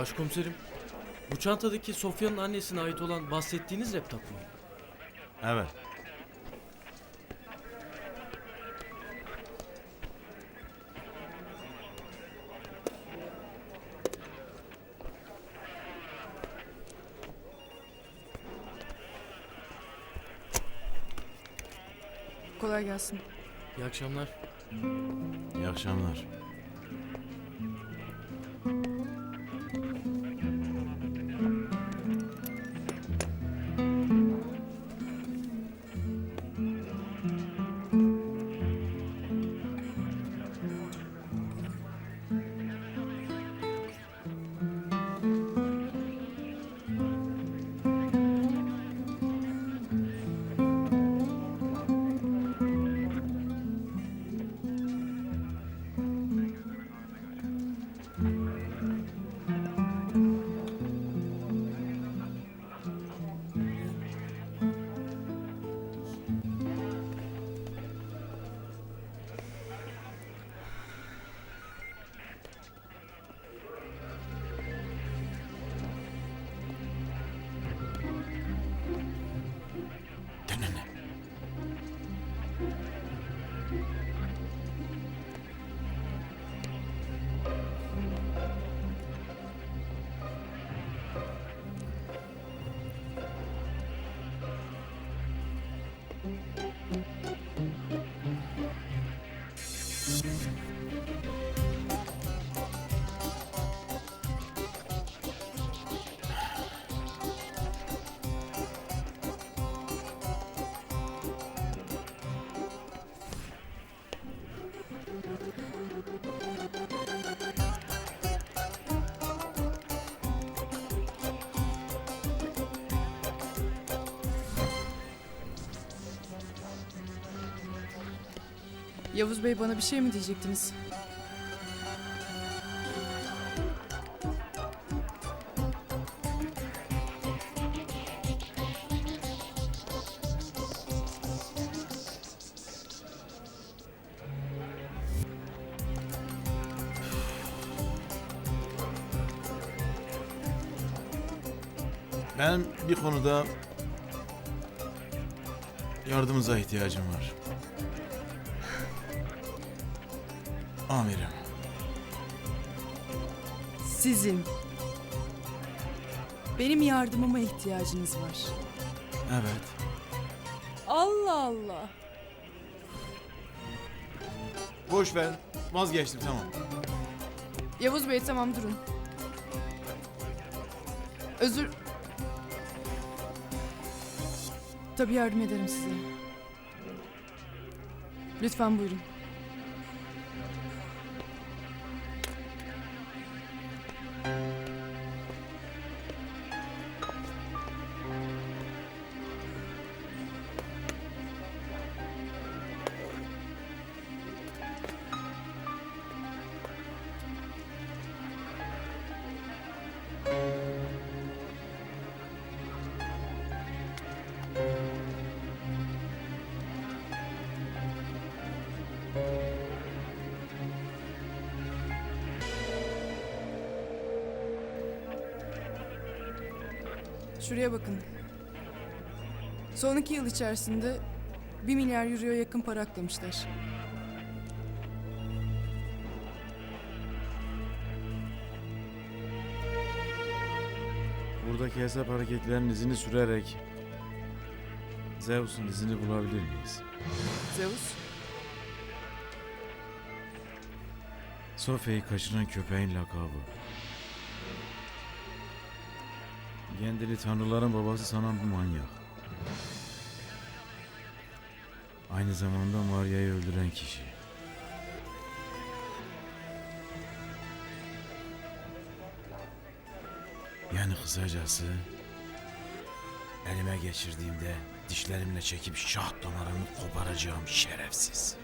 Başkomiserim, bu çantadaki Sofya'nın annesine ait olan bahsettiğiniz laptop mu? Evet. Kolay gelsin. İyi akşamlar. İyi akşamlar. Yavuz Bey bana bir şey mi diyecektiniz? Ben bir konuda yardımınıza ihtiyacım var. Amirim. Sizin. Benim yardımıma ihtiyacınız var. Evet. Allah Allah. Boş ver. Vazgeçtim tamam. Yavuz Bey tamam durun. Özür... Tabii yardım ederim size. Lütfen buyurun. Şuraya bakın. Son iki yıl içerisinde 1 milyar euroya yakın para aklamışlar. Buradaki hesap hareketlerinin izini sürerek Zeus'un izini bulabilir miyiz? Zeus, Sofya'yı kaçıran köpeğin lakabı. Kendini tanrıların babası sanan bir manyak. Aynı zamanda Maria'yı öldüren kişi. Yani kısacası elime geçirdiğimde dişlerimle çekip şah damarını koparacağım şerefsiz.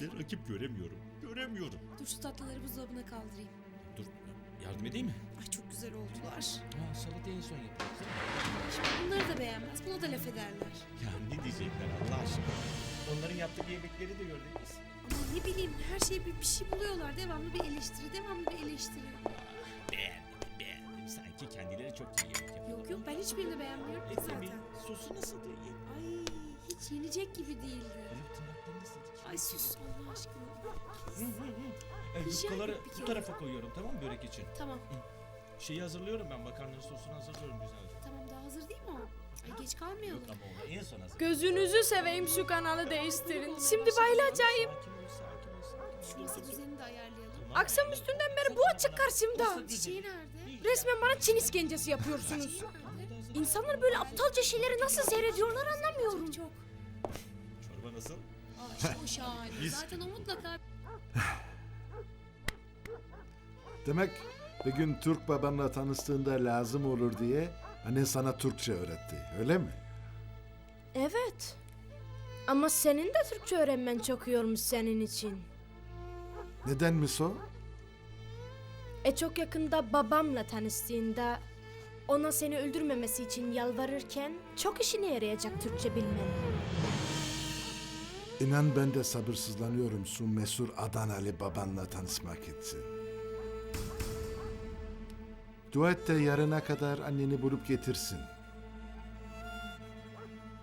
Bize rakip göremiyorum. Göremiyorum. Dur şu tatlıları buzdolabına kaldırayım. Dur. Yardım edeyim mi? Ay çok güzel oldular. Ha, salatayı en son yaparız. Şimdi bunları da beğenmez. Buna da laf ederler. Ya ne diyecekler Allah aşkına? Onların yaptığı yemekleri de gördük biz. Ama ne bileyim her şeye bir, bir şey buluyorlar. Devamlı bir eleştiri, devamlı bir eleştiri. Beğenmedim beğenmedim. Sanki kendileri çok iyi yemek yapıyor. Yok yok ben hiçbirini beğenmiyorum ki zaten. Sosu nasıldı? Ye- Ay hiç yenecek gibi değildi. Ay sus Allah aşkına. E, Rica yufkaları ederim, bir bu kere. tarafa koyuyorum tamam mı börek için? Tamam Şeyi hazırlıyorum ben makarnanın sosunu hazırlıyorum güzelce. tamam daha hazır değil mi o? Ay geç kalmayalım. Yok ama onu en son hazır. Gözünüzü seveyim şu kanalı değiştirin. Şimdi bayılacağım. Sakin ol sakin ol sakin ol. Şu masa düzenini de ayarlayalım. Tamam, Akşam ayarladım. üstünden beri bu açık karşımda. Çiçeği nerede? Resmen bana Çin iskencesi yapıyorsunuz. İnsanlar böyle aptalca şeyleri nasıl seyrediyorlar anlamıyorum. Çok. Nasıl? Ay çok şahane. Zaten o mutlaka Demek bir gün Türk babanla tanıştığında lazım olur diye annen sana Türkçe öğretti. Öyle mi? Evet. Ama senin de Türkçe öğrenmen çok iyi olmuş senin için. Nedenmiş o? E çok yakında babamla tanıştığında ona seni öldürmemesi için yalvarırken çok işine yarayacak Türkçe bilmen. İnan ben de sabırsızlanıyorum şu mesur Adanalı babanla tanışmak için. Dua et de yarına kadar anneni bulup getirsin.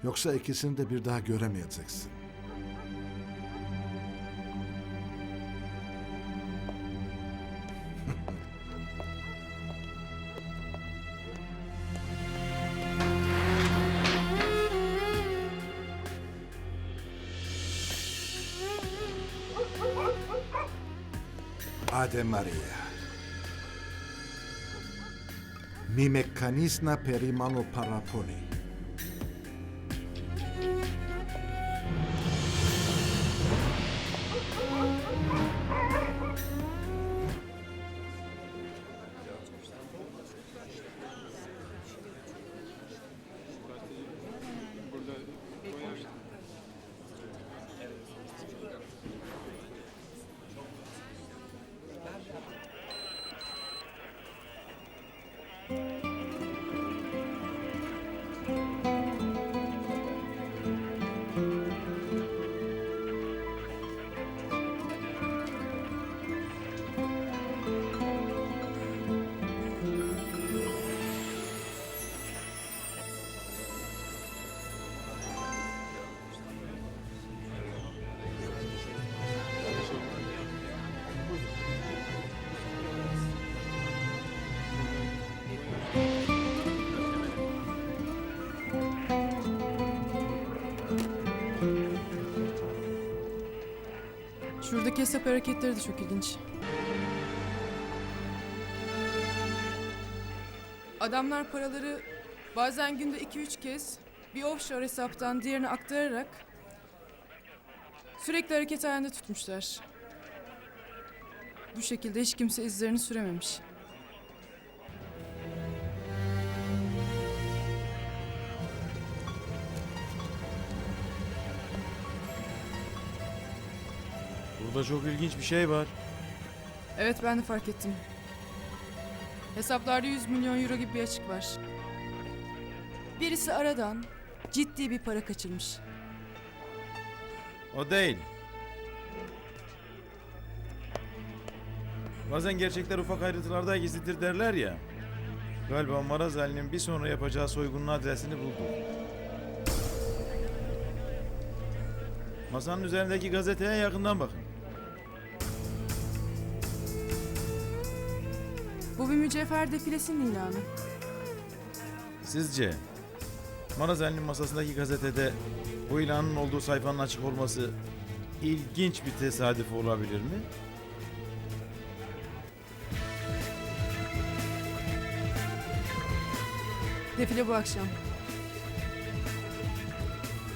Yoksa ikisini de bir daha göremeyeceksin. Ave Maria. Mi mecanisma perimano paraponi. Şuradaki hesap hareketleri de çok ilginç. Adamlar paraları bazen günde 2-3 kez bir offshore hesaptan diğerine aktararak sürekli hareket halinde tutmuşlar. Bu şekilde hiç kimse izlerini sürememiş. Burada çok ilginç bir şey var. Evet ben de fark ettim. Hesaplarda 100 milyon euro gibi bir açık var. Birisi aradan ciddi bir para kaçırmış. O değil. Bazen gerçekler ufak ayrıntılarda gizlidir derler ya. Galiba Maraz Ali'nin bir sonra yapacağı soygunun adresini buldu. Masanın üzerindeki gazeteye yakından bakın. Bu bir mücevher defilesinin ilanı. Sizce Maraz Ali'nin masasındaki gazetede bu ilanın olduğu sayfanın açık olması ilginç bir tesadüf olabilir mi? Defile bu akşam.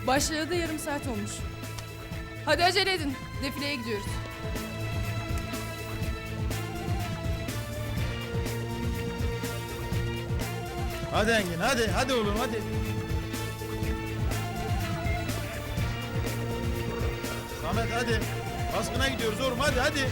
Başlayalı da yarım saat olmuş. Hadi acele edin. Defileye gidiyoruz. Hadi Engin hadi hadi oğlum hadi. Samet hadi. Baskına gidiyoruz oğlum hadi hadi.